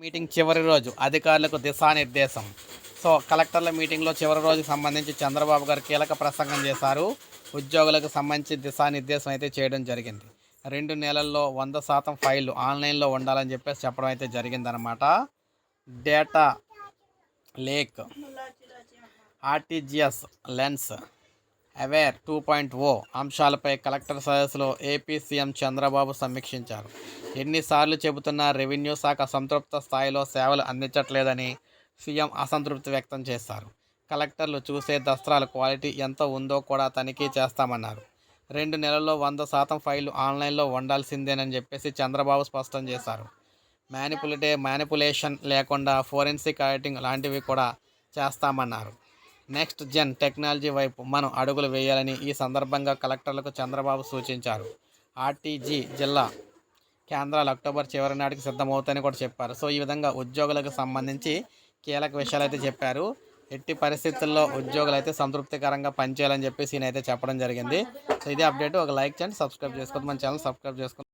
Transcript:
Meeting చివరి రోజు అధికారులకు దిశానిర్దేశం. సో కలెక్టర్ల మీటింగ్లో చివరి రోజుకి సంబంధించి చంద్రబాబు గారు కీలక ప్రసంగం చేశారు. ఉద్యోగులకు సంబంధించి దిశానిర్దేశం అయితే చేయడం జరిగింది. రెండు నెలల్లో వంద శాతం ఫైళ్ళు ఆన్లైన్లో ఉండాలని చెప్పేసి చెప్పడం అయితే జరిగిందనమాట data lake RTGS lens aware two point O అంశాలపై కలెక్టర్ సదస్సులో ఏపీ సీఎం చంద్రబాబు సమీక్షించారు. ఎన్నిసార్లు చెబుతున్నా రెవెన్యూ శాఖ సంతృప్త స్థాయిలో సేవలు అందించట్లేదని సీఎం అసంతృప్తి వ్యక్తం చేశారు. కలెక్టర్లు చూసే దస్త్రాల క్వాలిటీ ఎంత ఉందో కూడా తనిఖీ చేస్తామన్నారు. రెండు నెలల్లో వంద శాతం ఫైళ్ళు ఆన్లైన్లో ఉండాల్సిందేనని చెప్పేసి చంద్రబాబు స్పష్టం చేశారు. మ్యానిపులేటే మ్యానిపులేషన్ లేకుండా ఫోరెన్సిక్ ఆడిటింగ్ లాంటివి కూడా చేస్తామన్నారు. నెక్స్ట్ జెన్ టెక్నాలజీ వైపు మనం అడుగులు వేయాలని ఈ సందర్భంగా కలెక్టర్లకు చంద్రబాబు సూచించారు. ఆర్టీజీ జిల్లా కేంద్రాలు అక్టోబర్ చివరి నాటికి సిద్ధమవుతాయని కూడా చెప్పారు. సో ఈ విధంగా ఉద్యోగులకు సంబంధించి కీలక విషయాలు అయితే చెప్పారు. ఎట్టి పరిస్థితుల్లో ఉద్యోగులు అయితే సంతృప్తికరంగా పనిచేయాలని చెప్పేసి ఈయన అయితే చెప్పడం జరిగింది. సో ఇదే అప్డేట్. ఒక లైక్ చేయండి సబ్స్క్రైబ్ చేసుకోండి. మన ఛానల్ సబ్స్క్రైబ్ చేసుకోండి.